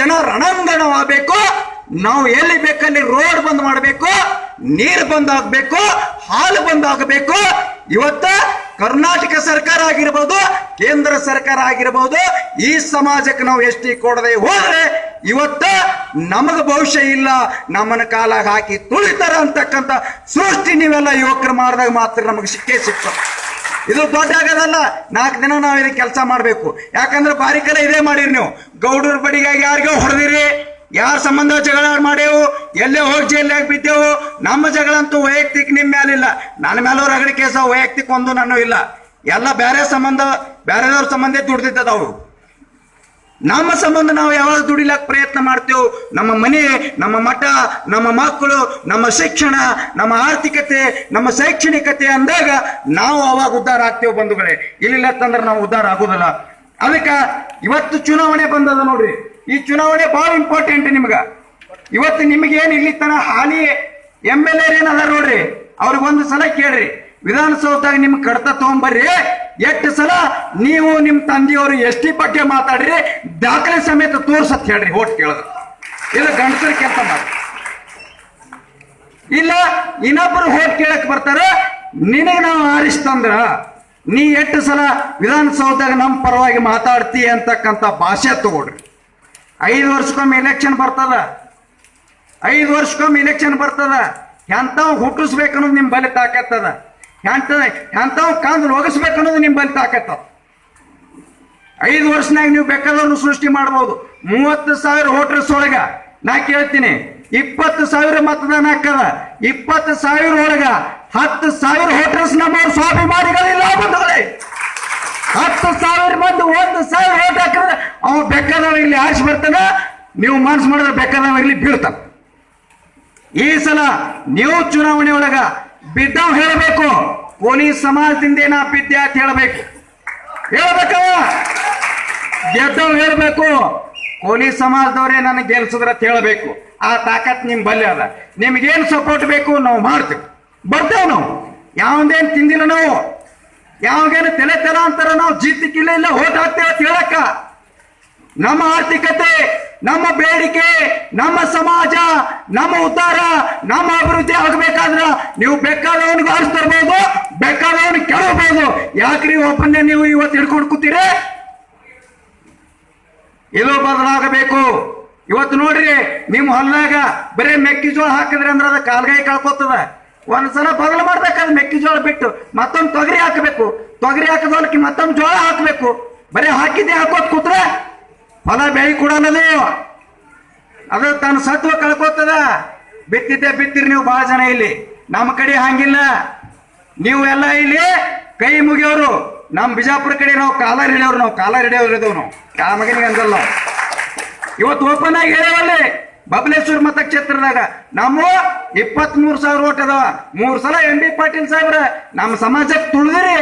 ಜನ ರಣಾಂಗಣವಾಗಬೇಕು. ನಾವು ಎಲ್ಲಿ ಬೇಕಲ್ಲಿ ರೋಡ್ ಬಂದ್ ಮಾಡಬೇಕು, ನೀರು ಬಂದಾಗಬೇಕು, ಹಾಲು ಬಂದಾಗಬೇಕು. ಇವತ್ತ ಕರ್ನಾಟಕ ಸರ್ಕಾರ ಆಗಿರ್ಬೋದು, ಕೇಂದ್ರ ಸರ್ಕಾರ ಆಗಿರ್ಬೋದು, ಈ ಸಮಾಜಕ್ಕೆ ನಾವು ಎಷ್ಟಿ ಕೊಡದೆ ಹೋದ್ರೆ ಇವತ್ತ ನಮಗ ಭವಿಷ್ಯ ಇಲ್ಲ. ನಮ್ಮನ್ನ ಕಾಲಾಗ ಹಾಕಿ ತುಳಿತಾರ ಅಂತಕ್ಕಂಥ ಸೃಷ್ಟಿ ನೀವೆಲ್ಲ ಯುವಕರು ಮಾಡಿದಾಗ ಮಾತ್ರ ನಮಗೆ ಸಿಕ್ಕೇ ಸಿಕ್ತದೆ. ಇದು ದೊಡ್ಡ ಆಗೋದಲ್ಲ. ನಾಲ್ಕು ದಿನ ನಾವು ಇದಕ್ಕೆ ಕೆಲಸ ಮಾಡಬೇಕು. ಯಾಕಂದ್ರೆ ಬಾರಿಕಲ್ಲ ಇದೇ ಮಾಡಿರಿ ನೀವು. ಗೌಡರ ಬಡಿಗಾಗಿ ಯಾರಿಗೋ ಹೊಡೆದಿರಿ. ಯಾರ ಸಂಬಂಧ ಜಗಳ ಮಾಡೇವು ಎಲ್ಲೇ ಹೋಗಿ ಜೈಲಾಗಿ ಬಿದ್ದೆವು? ನಮ್ಮ ಜಗಳ ಅಂತೂ ವೈಯಕ್ತಿಕ ನಿಮ್ಮ ಇಲ್ಲ ನನ್ನ ಮ್ಯಾಲವ್ರ ಅಗಡಿ ಕೇಸ ವೈಯಕ್ತಿಕ ಒಂದು ನಾನು ಇಲ್ಲ. ಎಲ್ಲ ಬೇರೆ ಸಂಬಂಧ ಬೇರೆದವ್ರ ಸಂಬಂಧ ದುಡ್ದಿದ್ದವು ನಮ್ಮ ಸಂಬಂಧ ನಾವು ಯಾವಾಗ ದುಡಿಲಾಕ ಪ್ರಯತ್ನ ಮಾಡ್ತೇವೆ, ನಮ್ಮ ಮನೆ, ನಮ್ಮ ಮಠ, ನಮ್ಮ ಮಕ್ಕಳು, ನಮ್ಮ ಶಿಕ್ಷಣ, ನಮ್ಮ ಆರ್ಥಿಕತೆ, ನಮ್ಮ ಶೈಕ್ಷಣಿಕತೆ ಅಂದಾಗ ನಾವು ಅವಾಗ ಉದ್ಧಾರ ಆಗ್ತೇವೆ ಬಂಧುಗಳೇ. ಇಲ್ಲಿಲ್ಲ ಅಂತಂದ್ರೆ ನಾವು ಉದ್ಧಾರ ಆಗೋದಿಲ್ಲ. ಅದಕ್ಕೆ ಇವತ್ತು ಚುನಾವಣೆ ಬಂದದ ನೋಡ್ರಿ. ಈ ಚುನಾವಣೆ ಬಹಳ ಇಂಪಾರ್ಟೆಂಟ್ ನಿಮ್ಗ. ಇವತ್ತು ನಿಮಗೇನು ಇಲ್ಲಿ ತನ ಹಾಲಿ ಎಂ ಎಲ್ ಎ ಏನದ ನೋಡ್ರಿ. ಅವ್ರಿಗೆ ಒಂದು ಸಲ ಕೇಳ್ರಿ. ವಿಧಾನಸೌಧದಾಗ ನಿಮ್ಗೆ ಕಡತ ತಗೊಂಬರ್ರಿ. ಎಷ್ಟು ಸಲ ನೀವು ನಿಮ್ಮ ತಂದೆಯವರು ಎಷ್ಟಿ ಬಗ್ಗೆ ಮಾತಾಡ್ರಿ, ದಾಖಲೆ ಸಮೇತ ತೋರ್ಸತ್ ಹೇಳ್ರಿ, ಓಟ್ ಕೇಳಿದ್ರು ಇಲ್ಲ ಗಂಡಸರು ಕೆಲಸ ಇಲ್ಲ ಇನ್ನೊಬ್ಬರು ಹೋಟ್ ಕೇಳಕ್ ಬರ್ತಾರೆ, ನಿನಗೆ ನಾವು ಆರಿಸ್ತಂದ್ರ, ನೀ ಎಷ್ಟು ಸಲ ವಿಧಾನಸೌಧದಾಗ ನಮ್ಮ ಪರವಾಗಿ ಮಾತಾಡ್ತಿ ಅಂತಕ್ಕಂಥ ಭಾಷೆ ತಗೊಳ್ರಿ. ಐದು ವರ್ಷಕ್ಕೊಮ್ಮೆ ಎಲೆಕ್ಷನ್ ಬರ್ತದ. ಐದು ವರ್ಷಕ್ಕೊಮ್ಮೆ ಎಲೆಕ್ಷನ್ ಬರ್ತದ. ಎಂಥವು ಹುಟ್ಟಿಸ್ಬೇಕನ್ನೋದು ನಿಮ್ ಬಲಿ ತಾಕತ್ತದ. ಎಂತ ಎಂಥವ್ ಕಾಂದ್ ಒಗಿಸ್ಬೇಕು ಅನ್ನೋದು ನಿಮ್ ತಾಕತ್ತ. ಐದು ವರ್ಷನಾಗ ನೀವು ಬೇಕಾದವ್ರನ್ನ ಸೃಷ್ಟಿ ಮಾಡ್ಬೋದು. ಮೂವತ್ತು ಸಾವಿರ ವೋಟರ್ಸ್ ಒಳಗ ನಾ ಕೇಳ್ತೀನಿ. ಇಪ್ಪತ್ತು ಸಾವಿರ ಮತದಾನ ಹಾಕದ ಇಪ್ಪತ್ತು ಸಾವಿರ ಒಳಗ ಹತ್ತು ಸಾವಿರ ಹೋಟೆಲ್ಸ್ ನಮ್ಮವ್ರು ಸ್ವಾಭಿಮಾನಿಗಳಿಲ್ಲ ಬಂಧುಗಳೇ. ಹತ್ತು ಸಾವಿರ ಮಂದಿ ಒಂದು ಸಾವಿರ ಓಟ್ ಹಾಕಿದ್ರೆ ಅವ ಬೇಕಾದವ ಇಲ್ಲಿ ಆರಿಸಿ ಬರ್ತಾನ, ನೀವು ಮನ್ಸು ಮಾಡಿದ್ರೆ ಬೇಕಾದವ ಇಲ್ಲಿ ಬೀಳ್ತಾನ ಈ ಸಲ ನೀವು ಚುನಾವಣೆ ಒಳಗ ಬಿದ್ದವ್ ಹೇಳಬೇಕು, ಪೊಲೀಸ್ ಸಮಾಜದಿಂದ ನಾ ಬಿದ್ದೆ ಅಂತ ಹೇಳಬೇಕು. ಹೇಳ್ಬೇಕವ ಗೆದ್ದವ್ ಹೇಳಬೇಕು, ಪೊಲೀಸ್ ಸಮಾಜದವರೇ ನನಗೆ ಗೆಲ್ಸಿದ್ರ ಹೇಳಬೇಕು. ಆ ತಾಕತ್ ನಿಮ್ ಬಲ್ಯ ಅದ. ನಿಮ್ಗೇನು ಸಪೋರ್ಟ್ ಬೇಕು ನಾವು ಮಾಡ್ತೇವೆ. ಬರ್ತೇವೆ ನಾವು. ಯಾವ್ದೇನ್ ತಿಂದಿಲ್ಲ ನಾವು. ಯಾವಾಗೇನು ತಲೆ ತಲ ಅಂತಾರ ನಾವು ಜೀತಿಕ್ಕಿಲ್ಲ ಇಲ್ಲ, ಓಟ್ ಹಾಕ್ತೇವೆ ಅಂತ ಹೇಳಕ್ಕ. ನಮ್ಮ ಆರ್ಥಿಕತೆ, ನಮ್ಮ ಬೇಡಿಕೆ, ನಮ್ಮ ಸಮಾಜ, ನಮ್ಮ ಉದ್ಧಾರ, ನಮ್ಮ ಅಭಿವೃದ್ಧಿ ಆಗಬೇಕಾದ್ರ ನೀವು ಬೇಕಾದವನಿಗೆ ಆರಿಸ್ತಿರ್ಬೋದು ಬೇಕಾದವನಿಗೆ ಕೆಡಬಹುದು ಯಾಕ್ರಿ ಒಬ್ಬನ್ನೇ ನೀವು ಇವತ್ತು ಹಿಡ್ಕೊಂಡು ಕೂತೀರಿ? ಇದು ಬದಲಾಗಬೇಕು. ಇವತ್ತು ನೋಡ್ರಿ, ನಿಮ್ಮ ಹೊಲ್ದಾಗ ಬರೀ ಮೆಕ್ಕೆಜೋಳ ಹಾಕಿದ್ರೆ ಅಂದ್ರೆ ಅದ ಕಾಲ್ಗಾಯಿ ಕಳ್ಕೊತದ ಒಂದ್ಸಲ ಬದಲು ಮಾಡ್ಬೇಕಾದ್ರೆ ಮೆಕ್ಕೆಜೋಳ ಬಿಟ್ಟು ಮತ್ತೊಂದು ತೊಗರಿ ಹಾಕಬೇಕು. ತೊಗರಿ ಹಾಕದೋಲಕ್ಕೆ ಮತ್ತೊಂದು ಜೋಳ ಹಾಕಬೇಕು. ಬರೀ ಹಾಕಿದ್ದೆ ಹಾಕೋದ್ ಕೂತ್ರೆ ಫಲ ಬೆಳಿ ಕೊಡೋಣದು ಅದು ತನ್ನ ಸತ್ವ ಕಳ್ಕೊತದ. ಬಿತ್ತಿದ್ದೆ ಬಿತ್ತಿರಿ ನೀವು ಬಹಳ ಜನ ಇಲ್ಲಿ. ನಮ್ಮ ಕಡೆ ಹಂಗಿಲ್ಲ. ನೀವು ಎಲ್ಲ ಇಲ್ಲಿ ಕೈ ಮುಗಿಯೋರು. ನಮ್ಮ ಬಿಜಾಪುರ ಕಡೆ ನಾವು ಕಾಲರ್ ಹಿಡಿಯೋರು ನಾವು ಕಾಲರ್ ಹಿಡಿಯೋರು ಇದೇವು ನಾವು ಯಾವ ಅಂದಲ್ಲ ಇವತ್ತು ಓಪನ್ ಆಗಿ ಹೇಳೇವಲ್ಲಿ? ಬಬಲೇಶ್ವರ ಮತಕ್ಷೇತ್ರದಾಗ ನಮ್ಮ ಇಪ್ಪತ್ತ್ ಮೂರು ಸಾವಿರ ಓಟ್ ಅದಾವ. ಮೂರು ಸಲ ಎಂ ಬಿ ಪಾಟೀಲ್ ಸಾಹೇಬ್ರ, ನಮ್ಮ ಸಮಾಜಕ್ಕೆ ತುಳಿದ್ರಿ.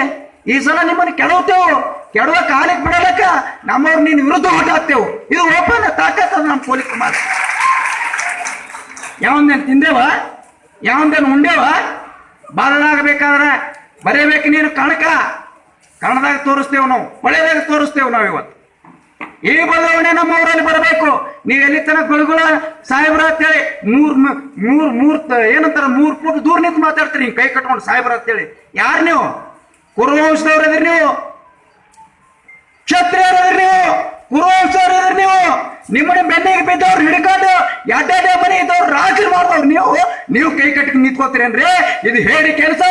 ಈ ಸಲ ನಿಮ್ಮನ್ನು ಕೆಡವ್ತೇವು ಕೆಡವ ಕಾಲಕ್ಕೆ ಬಿಡಲಕ್ಕ ನಮ್ಮವ್ರು ನೀನು ವಿರುದ್ಧ ಹೊಟ್ಟಾಗ್ತೇವು ಇದು ಓಪನ್ ತಾಕತ್ತ ನಮ್ಮ ಪೊಲೀಸ್ ಕುಮಾರ್. ಯಾವಂದೇನು ತಿಂದೇವ? ಯಾವಂದೇನು ಉಂಡೇವ? ಬದಲಾಗಬೇಕಾದ್ರೆ ಬರೀಬೇಕು ನೀನು ಕಣಕ. ಕಣದಾಗ ತೋರಿಸ್ತೇವೆ ನಾವು. ಹೊಳೆದಾಗ ತೋರಿಸ್ತೇವೆ ನಾವು ಇವತ್ತು. ಈ ಬದಲಾವಣೆ ನಮ್ಮ ಊರಲ್ಲಿ ಬರಬೇಕು. ನೀವು ಎಲ್ಲಿ ತನಕ ಗುಳುಗುಳ? ಸಾಹೇಬ್ರ ಅಂತೇಳಿ ಮೂರ್ ಮೂರ್ ಮೂರ್ ಏನಂತಾರ? ಮೂರ್ ಫುಟ್ ದೂರ ನಿಂತು ಮಾತಾಡ್ತೀರಿ ಕೈ ಕಟ್ಕೊಂಡು ಸಾಹೇಬ್ರ ಅಂತೇಳಿ. ಯಾರು ನೀವು? ಕುರುವಂಶದವ್ರು ಇದ್ರಿ ನೀವು? ಕ್ಷತ್ರಿಯರದ್ರಿ ನೀವು ಕುರುವಂಶದವ್ರು ಇದ್ರಿ ನೀವು. ನಿಮ್ಮನೆ ಬೆನ್ನಿಗೆ ಬಿದ್ದವ್ರು ಹಿಡ್ಕೊಂಡು ಎಡ್ಡೆ ಮನೆ ಇದ್ದವ್ರು ರಾಜರು ಮಾಡ್ದವ್ರು ನೀವು. ನೀವು ಕೈ ಕಟ್ಟಿ ನಿಂತ್ಕೋತೀರೇನ್ರಿ? ಇದು ಹೇಳಿ ಕೆಲಸ.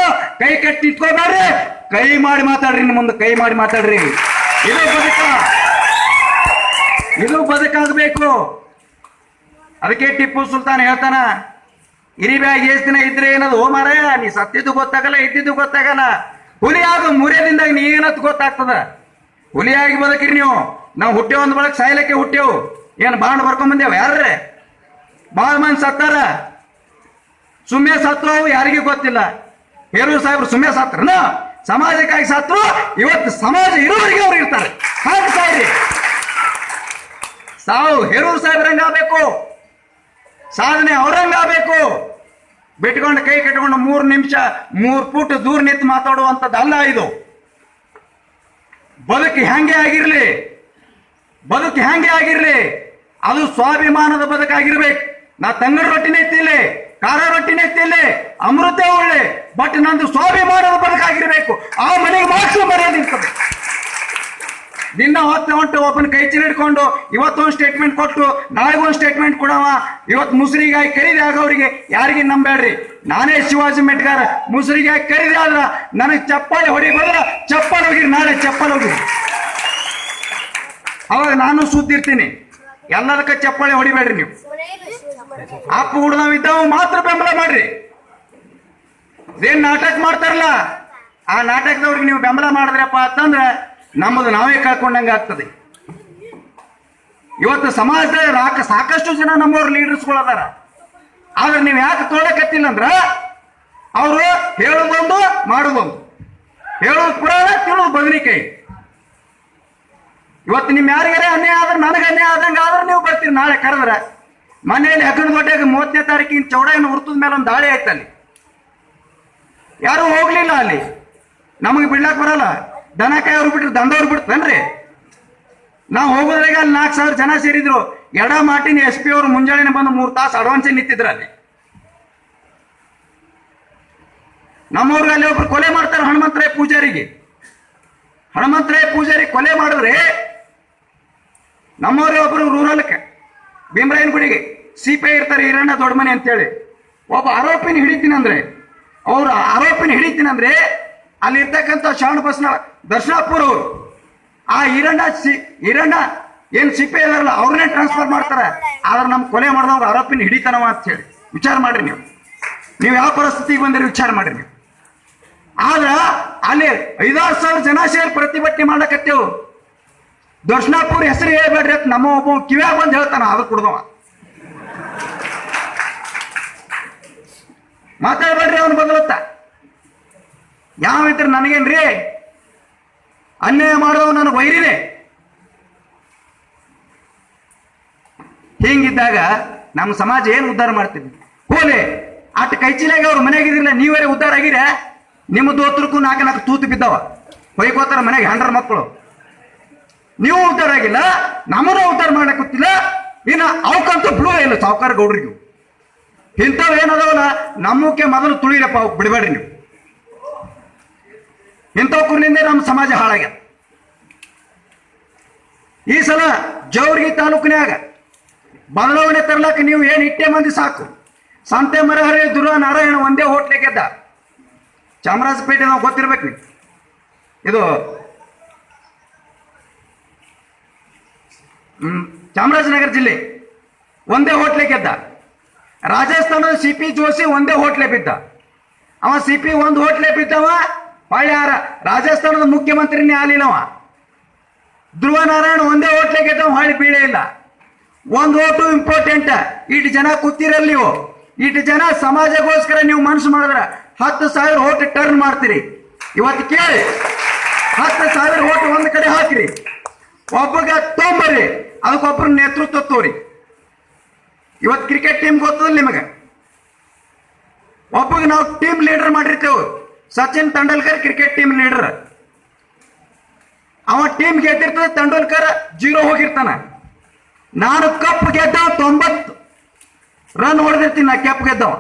ಕೈ ಕಟ್ಟಿ ನಿಂತ್ಕೋಬೇಡ್ರಿ. ಕೈ ಮಾಡಿ ಮಾತಾಡ್ರಿ, ನಿಮ್ಮ ಮುಂದೆ ಕೈ ಮಾಡಿ ಮಾತಾಡ್ರಿ. ಇದು ಬದುಕ. ಇದು ಬದುಕಾಗಬೇಕು. ಅದಕ್ಕೆ ಟಿಪ್ಪು ಸುಲ್ತಾನ್ ಹೇಳ್ತಾನ, ಇರಿಬ್ಯಾಗ ಎಷ್ಟು ದಿನ ಇದ್ರೆ ಏನದು? ಮಾರಾಯ, ನೀ ಸತ್ತಿದ್ದು ಗೊತ್ತಾಗಲ್ಲ, ಇದ್ದಿದ್ದು ಗೊತ್ತಾಗಲ್ಲ. ಹುಲಿಯಾಗ ಮುರಿಯದಿಂದ ನೀ ಏನತ್ ಗೊತ್ತಾಗ್ತದ? ಹುಲಿಯಾಗಿ ಬದುಕಿರಿ ನೀವು. ನಾವು ಹುಟ್ಟೇವ್ ಅಂದ ಬಳಕ ಸಾಯ್ಲಕ್ಕೆ ಹುಟ್ಟೇವು. ಏನು ಬಾಂಡ್ ಬರ್ಕೊಂಡ್ ಬಂದೇವ? ಯಾರ್ರೆ? ಬಾಳ ಮಂದಿ ಸತ್ತಾರ. ಸುಮ್ಮನೆ ಸತ್ರು ಯಾರಿಗೂ ಗೊತ್ತಿಲ್ಲ. ಹೇರೂರು ಸಾಹೇಬ್ರು ಸುಮ್ಮನೆ ಸತ್ರನ ಸಮಾಜಕ್ಕಾಗಿ ಸತ್ರು ಇವತ್ತು ಸಮಾಜ ಇರೋವರೆಗೆ ಅವ್ರು ಇರ್ತಾರೆ. ಹಾಗೆ ಸಾಯ್ರಿ ಸಾವು ಹೇರೂರು ಸಾಹೇಬ್ರಂಗ ಸಾಧನೆ ಅವ್ರಂಗ ಆಗ್ಬೇಕು. ಬಿಟ್ಕೊಂಡು ಕೈ ಕಟ್ಕೊಂಡು ಮೂರು ನಿಮಿಷ, ಮೂರು ಫುಟ್ ದೂರ ನಿಂತು ಮಾತಾಡುವಂಥದ್ದಲ್ಲ ಇದು. ಬದುಕು ಹೆಂಗೆ ಆಗಿರಲಿ? ಬದುಕು ಹೆಂಗೆ ಆಗಿರಲಿ? ಅದು ಸ್ವಾಭಿಮಾನದ ಬದುಕಾಗಿರ್ಬೇಕು. ನಾ ತಂಗಡ ರೊಟ್ಟಿನೇ ತಿಲ್ಲಿ ಖಾರ ರೊಟ್ಟಿನೇ ತಿಲ್ಲಿ ಅಮೃತ ಒಳ್ಳೆ ಬಟ್ ನಂದು ಸ್ವಾಭಿಮಾನದ ಬದುಕಾಗಿರ್ಬೇಕು. ಆ ಮನೆಗೆ ಮಾತ್ರ ಮರ್ಯಾದೆ ದಿನ ಹೊತ್ತು ಹೊಂಟು ಒಬ್ಬನ ಕೈ ಹಿಡ್ಕೊಂಡು ಇವತ್ತೊಂದು ಸ್ಟೇಟ್ಮೆಂಟ್ ಕೊಟ್ಟು ನಾಳೆಗೊಂದು ಸ್ಟೇಟ್ಮೆಂಟ್ ಕೊಡವ. ಇವತ್ತು ಮುಸ್ರಿಗಾಗಿ ಕರೀದೆ ಆಗೋರಿಗೆ ಯಾರಿಗೆ ನಂಬೇಡ್ರಿ ನಾನೇ ಶಿವಾಜಿ ಮೆಟ್ಗಾರ, ಮುಸುರಿಗೆ ಕರೀದೆ ಆದ್ರ ನನಗೆ ಚಪ್ಪಾಳೆ ಹೊಡಿ ಬಂದ್ರ ಚಪ್ಪಾಳೆ ಹೋಗಿರಿ, ನಾಳೆ ಚಪ್ಪಾಳೆ ಹೋಗಿರಿ. ಅವಾಗ ನಾನು ಸುದ್ದಿರ್ತೀನಿ, ಎಲ್ಲದಕ್ಕ ಚಪ್ಪಾಳೆ ಹೊಡಿಬೇಡ್ರಿ ನೀವು. ಅಪ್ಪ ಹುಡ್ದವ್ ಇದ್ದಾವ ಮಾತ್ರ ಬೆಂಬಲ ಮಾಡ್ರಿ. ಏನ್ ನಾಟಕ ಮಾಡ್ತಾರಲ್ಲ, ಆ ನಾಟಕದವ್ರಿಗೆ ನೀವು ಬೆಂಬಲ ಮಾಡಿದ್ರಪ್ಪ ಅಂತಂದ್ರೆ ನಮ್ಮದು ನಾವೇ ಕಳ್ಕೊಂಡಂಗೆ ಆಗ್ತದೆ. ಇವತ್ತು ಸಮಾಜದ ಸಾಕಷ್ಟು ಜನ ನಮ್ಮವ್ರ ಲೀಡರ್ಸ್ಗಳು ಅದಾರ ಆದ್ರೆ ನೀವು ಯಾಕೆ ತೊಳಕತ್ತಿಲ್ಲ ಅಂದ್ರ ಅವರು ಹೇಳೋದೊಂದು ಮಾಡೋದೊಂದು. ಹೇಳೋದು ಪುರಾಣ ತಿಳುವ ಬದನಿಕಾಯಿ. ಇವತ್ತು ನಿಮ್ ಯಾರಿಗಾರೆ ಅನ್ಯಾಯ ಆದ್ರೆ ನನಗೆ ಅನ್ಯಾಯ ಆದಂಗೆ ಆದ್ರೆ ನೀವು ಬರ್ತೀರಿ ನಾಳೆ ಕರೆದ್ರ. ಮನೆಯಲ್ಲಿ ಹಗಣ ದೊಡ್ಡಾಗ ಮೂವತ್ತನೇ ತಾರೀಕಿನ ಚೌಡಾಯಿನ ಹುರ್ತದ ಮೇಲೆ ಒಂದು ದಾಳಿ ಆಯ್ತು ಅಲ್ಲಿ. ಯಾರು ಹೋಗ್ಲಿಲ್ಲ ಅಲ್ಲಿ. ನಮಗೆ ಬಿಡ್ಲಾಕ್ ಬರಲ್ಲ. ದನ ಅವ್ರು ಬಿಟ್ರೆ ದಂಧವ್ರು ಬಿಡ್ತೇನ್ರಿ? ನಾವು ಹೋಗೋದ್ರಾಗ ಅಲ್ಲಿ ನಾಲ್ಕು ಸಾವಿರ ಜನ ಸೇರಿದ್ರು. ಎಡ ಮಾಟಿನ ಎಸ್ ಪಿ ಅವರು ಮುಂಜಾನೆ ಬಂದು ಮೂರು ತಾಸು ಅಡ್ವಾನ್ಸ್ ನಿಂತಿದ್ರು ಅಲ್ಲಿ ನಮ್ಮವ್ರಿಗೆ ಅಲ್ಲಿ ಒಬ್ರು ಕೊಲೆ ಮಾಡ್ತಾರೆ ಹನುಮಂತರಾಯ ಪೂಜಾರಿಗೆ. ಹನುಮಂತರಾಯ ಪೂಜಾರಿ ಕೊಲೆ ಮಾಡಿದ್ರೆ ನಮ್ಮೋರೇ ಒಬ್ರು ರೂರಲ್ಕ್ಕೆ ಭೀಮರಾಯನ ಗುಡಿಗೆ. ಸಿ ಪಿ ಐ ಇರ್ತಾರೆ ಈರಣ್ಣ ದೊಡ್ಡಮನೆ ಅಂತೇಳಿ. ಒಬ್ಬ ಆರೋಪಿನ ಹಿಡಿತೀನಂದ್ರೆ ಅವ್ರು ಆರೋಪಿನ ಹಿಡಿತೀನಂದ್ರೆ ಅಲ್ಲಿರ್ತಕ್ಕಂಥ ಶಾಣ ಬಸ್ನ ದರ್ಶನಾಪುರ್ ಅವರು, ಆ ಈರಣ್ಣ ಸಿ ಈರಣ್ಣ ಏನ್ ಸಿ ಪಿ ಐ ಇದಾರಲ್ಲ ಅವ್ರನ್ನೇ ಟ್ರಾನ್ಸ್ಫರ್ ಮಾಡ್ತಾರೆ. ಆದ್ರೆ ನಮ್ ಕೊಲೆ ಮಾಡಿದವ್ರು ಆರೋಪಿನ ಹಿಡಿತನವ ಅಂತ ಹೇಳಿ. ವಿಚಾರ ಮಾಡ್ರಿ ನೀವು. ನೀವು ಯಾವ ಪರಿಸ್ಥಿತಿಗೆ ಬಂದಿರಿ ವಿಚಾರ ಮಾಡ್ರಿ ನೀವು. ಆದ್ರ ಅಲ್ಲಿ ಐದಾರು ಸಾವಿರ ಜನ ಸೇರಿ ಪ್ರತಿಭಟನೆ ಮಾಡಕತ್ತೇವು ದರ್ಶನಾಪುರ ಹೆಸರು ಹೇಳ್ಬೇಡ್ರಿ ಅಂತ ನಮ್ಮ ಒಬ್ಬ ಕಿವ್ಯಾಗ ಬಂದು ಹೇಳ್ತಾನ ಅದು ಕುಡ್ದವ. ಮಾತಾಡ್ಬೇಡ್ರಿ ಅವನು ಬದಲತ್ತ. ಯಾವ ಇದ್ರೆ ನನಗೇನ್ರಿ? ಅನ್ಯಾಯ ಮಾಡಿದವ ನನಗೆ ವೈರಿನೇ. ಹಿಂಗಿದ್ದಾಗ ನಮ್ಮ ಸಮಾಜ ಏನು ಉದ್ಧಾರ ಮಾಡ್ತೀವಿ ಹೋಲೆ ಅಟ್ ಕೈಚಿಲಾಗ ಅವ್ರ ಮನೆಯಾಗಿದ್ರಿಲ್ಲ ನೀವೇ ಉದ್ಧಾರ ಆಗಿರ ನಿಮ್ಮ ದೋತ್ರಕ್ಕೂ ನಾಲ್ಕು ನಾಲ್ಕು ತೂತು ಬಿದ್ದಾವ. ಹೊಯ್ಕೋತಾರ ಮನೆಗೆ ಹಂಡ್ರ ಮಕ್ಕಳು. ನೀವು ಉದ್ಧಾರ ಆಗಿಲ್ಲ, ನಮ್ಮನ್ನ ಉದ್ಧಾರ ಮಾಡಕ್ ಗೊತ್ತಿಲ್ಲ ಇನ್ನು ಅವಕ್ಕಂತೂ ಬಿಡುವ ಇಲ್ಲ, ಸಾವುಕಾರ ಗೌಡ್ರಿಗೂ ಇಂಥವ್ ಏನದವಲ್ಲ, ನಮ್ಮಕ್ಕೆ ಮೊದಲು ತುಳಿರಪ್ಪ ಅವ್ ಬಿಡಬೇಡ್ರಿ ನೀವು. ಇಂಥವ್ಕರ್ನಿಂದ ನಮ್ಮ ಸಮಾಜ ಹಾಳಾಗ್ಯದ. ಈ ಸಲ ಜೌರ್ಗಿ ತಾಲೂಕಿನ್ಯಾಗ ಬದಲಾವಣೆ ತರ್ಲಕ್ಕೆ ನೀವು ಏನು ಇಟ್ಟೆ ಮಂದಿ ಸಾಕು. ಸಂತೆ ಮರಹರಿ ದುರ್ಗ ನಾರಾಯಣ ಒಂದೇ ಹೋಟ್ಲೆ ಗೆದ್ದ ಚಾಮರಾಜಪೇಟೆ ನಾವು ಗೊತ್ತಿರ್ಬೇಕು ಇದು ಚಾಮರಾಜನಗರ ಜಿಲ್ಲೆ ಒಂದೇ ಹೋಟ್ಲೆ ಗೆದ್ದ ರಾಜಸ್ಥಾನದ ಸಿ ಪಿ ಜೋಶಿ ಒಂದೇ ಹೋಟ್ಲೆ ಬಿದ್ದ. ಅವ ಸಿ ಪಿ ಒಂದು ಹೋಟ್ಲೆ ಬಿದ್ದವ ಹೊಳ್ಳಿ ರಾಜಸ್ಥಾನದ ಮುಖ್ಯಮಂತ್ರಿನೇ ಆಲಿಲ್ಲವ ಧ್ರುವ ನಾರಾಯಣ ಒಂದೇ ಹೋಟ್ಲೆ ಗೆದ್ದವ ಹೊಳ್ಳಿ ಬೀಳೇ ಇಲ್ಲ. ಒಂದು ಓಟು ಇಂಪಾರ್ಟೆಂಟ್ ಇಟ್ ಜನ ಕೂತಿರಲ್ಲ ನೀವು. ಇಟ್ ಜನ ಸಮಾಜಗೋಸ್ಕರ ನೀವು ಮನಸ್ಸು ಮಾಡಿದ್ರ ಹತ್ತು ಸಾವಿರ ಓಟ್ ಟರ್ನ್ ಮಾಡ್ತೀರಿ. ಇವತ್ತು ಕೇಳಿ. ಹತ್ತು ಸಾವಿರ ಓಟ್ ಒಂದ್ ಕಡೆ ಹಾಕ್ರಿ. ಒಬ್ಬಗ ತೊಂಬರಿ ಅದಕ್ಕೊಬ್ಬರ ನೇತೃತ್ವ ತೋರಿ. ಇವತ್ತು ಕ್ರಿಕೆಟ್ ಟೀಮ್ ಗೊತ್ತದ ನಿಮಗೆ? ಒಬ್ಬಗ ನಾವು ಟೀಮ್ ಲೀಡರ್ ಮಾಡಿರ್ತೇವೆ. Sachin Tendulkar cricket team leader ಅವ ಟೀಮ್ ಗೆದ್ದಿರ್ತದೆ, ತೆಂಡೂಲ್ಕರ್ ಜೀರೋ ಹೋಗಿರ್ತಾನ. ನಾನು ಕಪ್ ಗೆದ್ದ ತೊಂಬತ್ತು ರನ್ ಹೊಡೆದಿರ್ತೀನಿ ನಾ ಕೆಪ್ ಗೆದ್ದವ.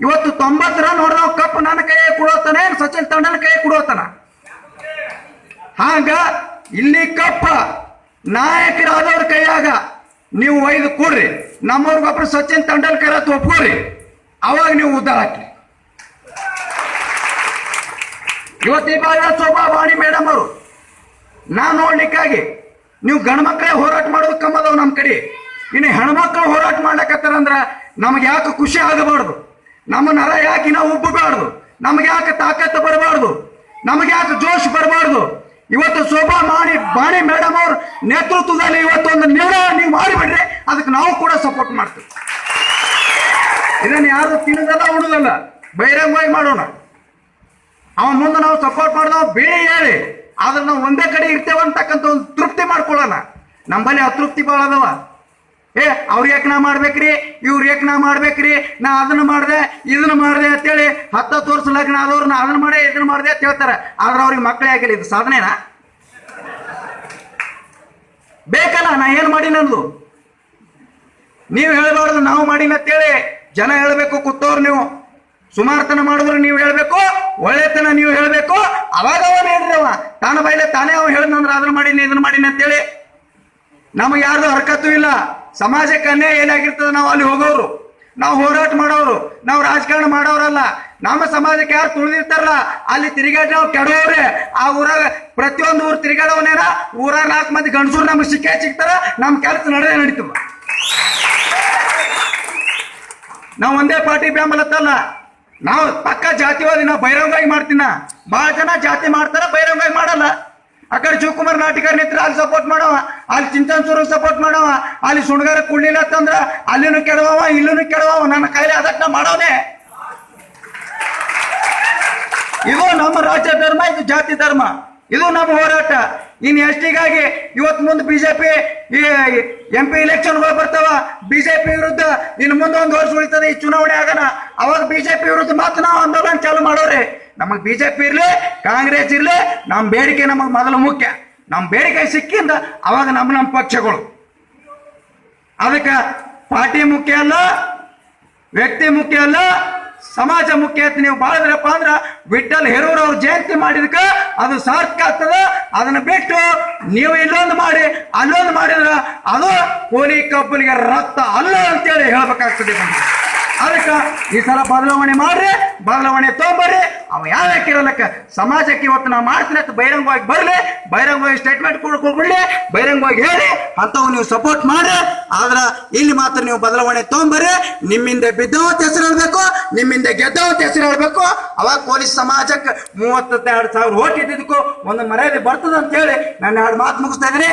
ಇವತ್ತು ತೊಂಬತ್ತು ರನ್ ಹೊಡೆದವ ಕಪ್ ನನ್ನ ಕೈಯೇ ಕೊಡೋತಾನೆ ಸಚಿನ್ ತಂಡನ ಕೈಯೇ ಕೊಡೋತಾನ ಹಾಂಗ, ಇಲ್ಲಿ ಕಪ್ಪ ನಾಯಕರಾದವ್ರ ಕೈಯಾಗ ನೀವು ಒಯ್ದು ಕೊಡ್ರಿ. ನಮ್ಮವ್ರಿಗೊಬ್ರು ಸಚಿನ್ ತೆಂಡೂಲ್ಕರ್ ಅಂತ ಒಪ್ಕೋರಿ. ಅವಾಗ ನೀವು ಉದ್ದ ಹಾಕಿ ಇವತ್ತು ಈ ಶೋಭಾ ವಾಣಿ ಮೇಡಮ್ ಅವರು. ನಾ ನೋಡ್ಲಿಕ್ಕಾಗಿ ನೀವು ಗಂಡ್ಮಕ್ಳೇ ಹೋರಾಟ ಮಾಡೋದು ಕಮ್ಮದವ್ ನಮ್ಮ ಕಡೆ. ಇನ್ನು ಹೆಣ್ಮಕ್ಳು ಹೋರಾಟ ಮಾಡ್ಲಕತ್ತಾರಂದ್ರ ನಮ್ಗೆ ಯಾಕೆ ಖುಷಿ ಆಗಬಾರ್ದು? ನಮ್ಮ ನರ ಯಾಕೆ ನಾವು ಉಬ್ಬಬಾರ್ದು? ನಮ್ಗೆ ಯಾಕೆ ತಾಕತ್ತು ಬರಬಾರ್ದು? ನಮ್ಗೆ ಯಾಕೆ ಜೋಶ್ ಬರಬಾರ್ದು? ಇವತ್ತು ಶೋಭಾ ಮಾಡಿ ಬಾಣಿ ಮೇಡಮ್ ಅವ್ರ ನೇತೃತ್ವದಲ್ಲಿ ಇವತ್ತು ಒಂದು ನಿರ್ಣಯ ನೀವು ಮಾಡಿಬಿಡ್ರಿ ಅದಕ್ಕೆ ನಾವು ಕೂಡ ಸಪೋರ್ಟ್ ಮಾಡ್ತೀವಿ. ಇದನ್ನ ಯಾರು ತಿನ್ನದಲ್ಲ ಉಡುದಲ್ಲ ಬಹಿರಂಗವಾಗಿ ಮಾಡೋಣ. ಅವ ಮುಂದೆ ನಾವು ಸಪೋರ್ಟ್ ಮಾಡಿದ ಬೇಳೆ ಹೇಳಿ ಆದ್ರೆ ನಾವು ಒಂದೇ ಕಡೆ ಇರ್ತೇವೆ ಅಂತಕ್ಕಂಥ ಒಂದು ತೃಪ್ತಿ ಮಾಡ್ಕೊಳ್ಳೋಣ ನಮ್ಮಲ್ಲಿ ಅತೃಪ್ತಿ ಭಾಳ ಅದಾವ. ಏ, ಅವ್ರ ಯಾಕೆ ನಾ ಮಾಡ್ಬೇಕ್ರಿ? ಇವ್ರ ಯಾಕೆ ನಾ ಮಾಡ್ಬೇಕ್ರಿ? ನಾ ಅದನ್ನ ಮಾಡ್ದೆ, ಇದನ್ನ ಮಾಡ್ದೆ ಅಂತೇಳಿ ಹತ್ತತ್ತು ವರ್ಷ ಲಗ್ನ ಆದವ್ರು ನಾ ಅದನ್ನ ಮಾಡೇ, ಇದನ್ನ ಮಾಡ್ದೆ ಅಂತ ಹೇಳ್ತಾರೆ. ಆದ್ರೆ ಅವ್ರಿಗೆ ಮಕ್ಕಳೇ ಆಗಿಲ್ಲ, ಇದು ಸಾಧನೆನಾ? ಬೇಕಲ್ಲ, ನಾ ಏನ್ ಮಾಡಿ ನಂದು ನೀವು ಹೇಳಬಾರ್ದು, ನಾವು ಮಾಡಿನ ಅಂತೇಳಿ ಜನ ಹೇಳಬೇಕು, ಕೂತವ್ರು ನೀವು. ಸುಮಾರ್ತನ ಮಾಡಿದ್ರು ನೀವು ಹೇಳ್ಬೇಕು, ಒಳ್ಳೆತನ ನೀವು ಹೇಳ್ಬೇಕು ಅವಾಗ ಅವನ್ ಹೇಳ್ರಿ ಅವ ತಾನ ಬೈಲೆ ತಾನೇ ಅವ ಹೇಳಿದ್ನಂದ್ರ ಅದನ್ನ ಮಾಡೀನಿ ಇದನ್ನ ಮಾಡೀನಿ ಅಂತೇಳಿ ನಮಗೆ ಯಾರ್ದು ಹರಕತ್ತು ಇಲ್ಲ. ಸಮಾಜಕ್ಕೆ ಅನ್ಯಾಯ ಏನಾಗಿರ್ತದೆ ನಾವು ಅಲ್ಲಿ ಹೋಗೋರು. ನಾವು ಹೋರಾಟ ಮಾಡೋರು. ನಾವು ರಾಜಕಾರಣ ಮಾಡೋರಲ್ಲ. ನಮ್ಮ ಸಮಾಜಕ್ಕೆ ಯಾರು ತುಳಿದಿರ್ತಾರಲ್ಲ, ಅಲ್ಲಿ ತಿರುಗಾಟ ನಾವು ಕೆಡೋರೆ. ಆ ಊರಾಗ ಪ್ರತಿಯೊಂದು ಊರು ತಿರುಗಾಡೋನೇನ ಊರಾಗ ನಾಲ್ಕು ಮಂದಿ ಗಂಡಸರು ನಮ್ಗೆ ಸಿಕ್ಕೇ ಸಿಗ್ತಾರ. ನಮ್ಮ ಕೆಲಸ ನಡೆದೇ ನಡೀತು ನಾವು ಒಂದೇ ಪಾರ್ಟಿ ಬೆಂಬಲತ್ತಲ್ಲ ನಾವು ಪಕ್ಕ ಜಾತಿವಾದಿ, ನಾವು ಬಹಿರಂಗವಾಗಿ ಮಾಡ್ತೀನ. ಬಹಳ ಜನ ಜಾತಿ ಮಾಡ್ತಾರ, ಬಹಿರಂಗವಾಗಿ ಮಾಡಲ್ಲ. ಆ ಶಿವಕುಮಾರ್ ನಾಟಿಕರ್ ನಿಂತ್ರ ಅಲ್ಲಿ ಸಪೋರ್ಟ್ ಮಾಡವ ಅಲ್ಲಿ ಚಿಂತನ್ಸೂರಿಗೆ ಸಪೋರ್ಟ್ ಮಾಡವ ಅಲ್ಲಿ ಸುಣಗಾರ ಕುಳ್ಳಿಲ್ಲ ಅಂತಂದ್ರ ಅಲ್ಲಿನೂ ಕೆಡವವ ಇಲ್ಲೂ ಕೆಡವವ ನನ್ನ ಕೈಲಿ ಅದಕ್ಕೆ ಮಾಡವನೆ ಇದು ನಮ್ಮ ರಾಜ್ಯ ಧರ್ಮ ಇದು ಜಾತಿ ಧರ್ಮ ಇದು ನಮ್ಮ ಹೋರಾಟ ಇನ್ನು ಎಷ್ಟಿಗಾಗಿ ಇವತ್ತು ಮುಂದೆ ಬಿಜೆಪಿ ಎಂ ಪಿ ಇಲೆಕ್ಷನ್ಗಳು ಬರ್ತಾವ ಬಿಜೆಪಿ ವಿರುದ್ಧ ಇನ್ನು ಮುಂದೆ ಒಂದು ವರ್ಷ ಉಳಿತದೆ ಈ ಚುನಾವಣೆ ಆಗನ ಅವಾಗ ಬಿಜೆಪಿ ವಿರುದ್ಧ ಮಾತ್ರ ನಾವು ಆಂದೋಲನ ಚಾಲು ಮಾಡೋರಿ ನಮಗ್ ಬಿಜೆಪಿ ಇರಲಿ, ಕಾಂಗ್ರೆಸ್ ಇರಲಿ ನಮ್ಮ ಬೇಡಿಕೆ ನಮಗೆ ಮೊದಲು ಮುಖ್ಯ. ನಮ್ಮ ಬೇಡಿಕೆ ಸಿಕ್ಕಿಂದ ಅವಾಗ ನಮ್ಮ ನಮ್ಮ ಪಕ್ಷಗಳು. ಅದಕ್ಕೆ ಪಾರ್ಟಿ ಮುಖ್ಯ ಅಲ್ಲ, ವ್ಯಕ್ತಿ ಮುಖ್ಯ ಅಲ್ಲ, ಸಮಾಜ ಮುಖ್ಯ ಅಂತ ನೀವು ಬಾಳಿದ್ರಪ್ಪ ಅಂದ್ರ ವಿಠಲ್ ಹೆರೂರ್ ಅವ್ರ ಜಯಂತಿ ಮಾಡಿದಕ್ಕೆ ಅದು ಸಾರ್ಥಕ ಆಗ್ತದ. ಅದನ್ನ ಬಿಟ್ಟು ನೀವು ಇಲ್ಲೊಂದು ಮಾಡಿ, ಅಲ್ಲೊಂದು ಮಾಡಿದ್ರೆ ಅದು ಕೋಲಿ ಕಬ್ಬಲಿಗೆ ರಕ್ತ ಅಲ್ಲ ಅಂತೇಳಿ ಹೇಳ್ಬೇಕಾಗ್ತದೆ. ಅದಕ್ಕೆ ಈ ಸಲ ಬದಲಾವಣೆ ಮಾಡ್ರಿ, ಬದಲಾವಣೆ ತೊಗೊಂಬರ್ರಿ. ಅವ ಯಾವ ಕೇಳಲಕ್ಕ ಸಮಾಜಕ್ಕೆ ಇವತ್ತು ನಾವು ಮಾಡ್ತೀನಿ ಅಂತ ಬಹಿರಂಗವಾಗಿ ಬರ್ಲಿ, ಬಹಿರಂಗವಾಗಿ ಸ್ಟೇಟ್ಮೆಂಟ್ ಕೊಡ್ಕೊಡ್ಬಿಡ್ಲಿ ಬಹಿರಂಗವಾಗಿ ಹೇಳಿ ಅಂತವ್ ನೀವು ಸಪೋರ್ಟ್ ಮಾಡ್ರಿ. ಆದ್ರೆ ಇಲ್ಲಿ ಮಾತ್ರ ನೀವು ಬದಲಾವಣೆ ತೊಗೊಂಬರ್ರಿ. ನಿಮ್ಮಿಂದ ಬಿದ್ದವಂತ ಹೆಸರು ಹೇಳ್ಬೇಕು ನಿಮ್ಮಿಂದ ಗೆದ್ದವಂತ ಹೆಸರು ಹೇಳ್ಬೇಕು ಅವಾಗ ಪೊಲೀಸ್ ಸಮಾಜಕ್ಕೆ ಮೂವತ್ತೆರಡು ಸಾವಿರ ಓಟ್ ಇದ್ದಿದ್ದಕ್ಕೂ ಒಂದು ಮರ್ಯಾದೆ ಬರ್ತದೆ ಅಂತ ಹೇಳಿ ನಾನು ಎರಡು ಮಾತು ಮುಗಿಸ್ತಾ ಇದ್ದೀನಿ.